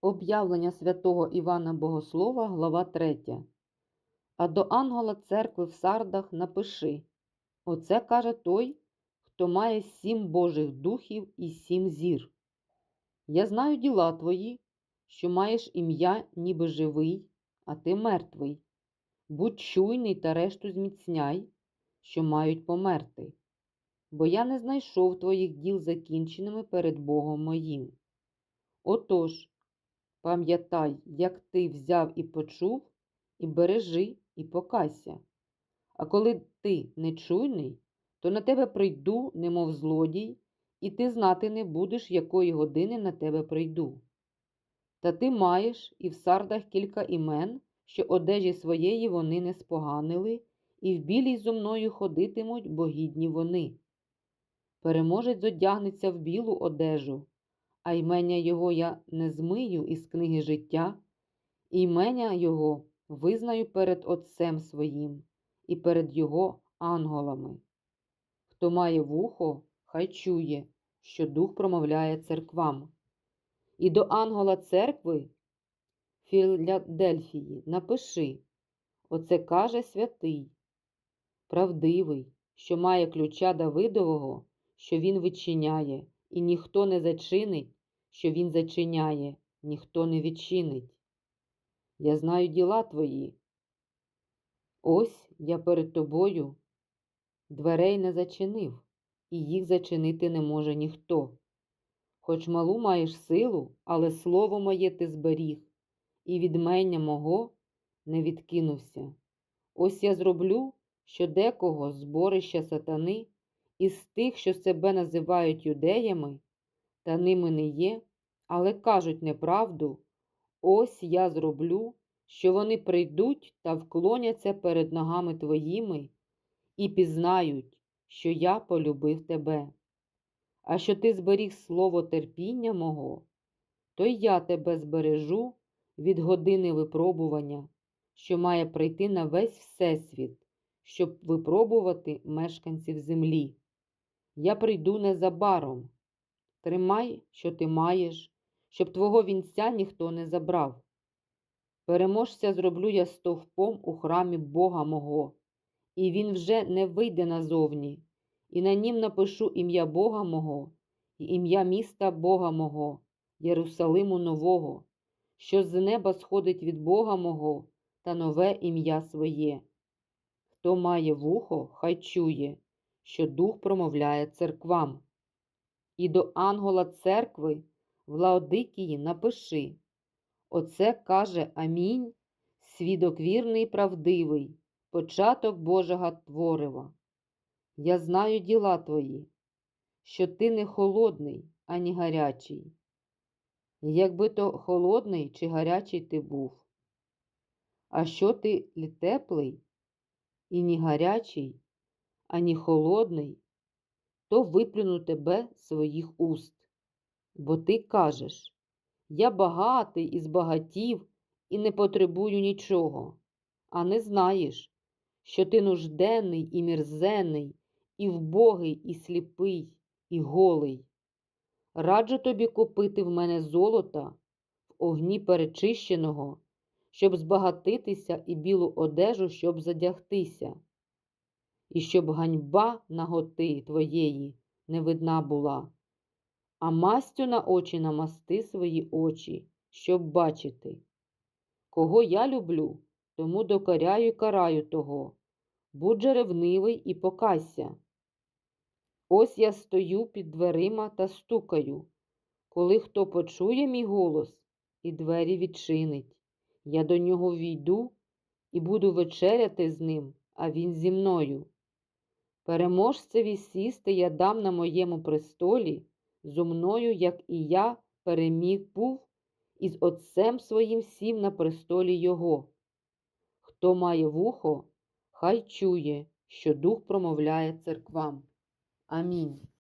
Об'явлення святого Івана Богослова, глава 3. А до ангела церкви в Сардах напиши Оце каже той, хто має сім Божих духів і сім зір. Я знаю діла твої, що маєш ім'я, ніби живий, а ти мертвий. Будь чуйний та решту зміцняй, що мають померти. Бо я не знайшов твоїх діл закінченими перед Богом моїм. Отож, пам'ятай, як ти взяв і почув, і бережи, і покайся. А коли ти нечуйний, то на тебе прийду, немов злодій, і ти знати не будеш, якої години на тебе прийду. Та ти маєш і в сардах кілька імен, що одежі своєї вони не споганили, і в білій зо мною ходитимуть, бо гідні вони. Переможець зодягнеться в білу одежу, а ймення його я не змию із книги життя, і ймення його визнаю перед Отцем своїм і перед його ангелами. Хто має вухо, хай чує, що дух промовляє церквам. І до ангела церкви Філадельфії напиши Оце каже святий, правдивий, що має ключа Давидового, що він відчиняє, і ніхто не зачинить, що він зачиняє, ніхто не відчинить. Я знаю діла твої. Ось я перед тобою дверей не зачинив, і їх зачинити не може ніхто. Хоч малу маєш силу, але слово моє ти зберіг, і від мене мого не відкинувся. Ось я зроблю, що декого зборища сатани із тих, що себе називають юдеями, та ними не є, але кажуть неправду, ось я зроблю, що вони прийдуть та вклоняться перед ногами твоїми і пізнають, що я полюбив тебе. А що ти зберіг слово терпіння мого, то я тебе збережу від години випробування, що має прийти на весь Всесвіт, щоб випробувати мешканців землі. Я прийду незабаром. Тримай, що ти маєш, щоб твого вінця ніхто не забрав. Переможця зроблю я стовпом у храмі Бога мого, і він вже не вийде назовні, і на нім напишу ім'я Бога мого, і ім'я міста Бога мого, Єрусалиму Нового, що з неба сходить від Бога мого та нове ім'я своє. Хто має вухо, хай чує, що дух промовляє церквам. І до ангела церкви в Лаодикії напиши Оце каже Амінь, свідок вірний і правдивий, початок Божого творива. Я знаю діла твої, що ти не холодний, ані гарячий. Якби то холодний чи гарячий ти був. А що ти теплий і ні гарячий, ані холодний, то виплюну тебе своїх уст. Бо ти кажеш я багатий і збагатів і не потребую нічого, а не знаєш, що ти нужденний і мірзений, і вбогий, і сліпий, і голий. Раджу тобі купити в мене золота в огні перечищеного, щоб збагатитися і білу одежу, щоб задягтися, і щоб ганьба наготи твоєї не видна була а мастю на очі намасти свої очі, щоб бачити. Кого я люблю, тому докоряю й караю того. Будь же ревнивий і покайся. Ось я стою під дверима та стукаю. Коли хто почує мій голос і двері відчинить, я до нього війду і буду вечеряти з ним, а він зі мною. Переможцеві сісти я дам на моєму престолі зо мною, як і я переміг був, і з Отцем своїм сів на престолі Його. Хто має вухо, хай чує, що Дух промовляє церквам. Амінь.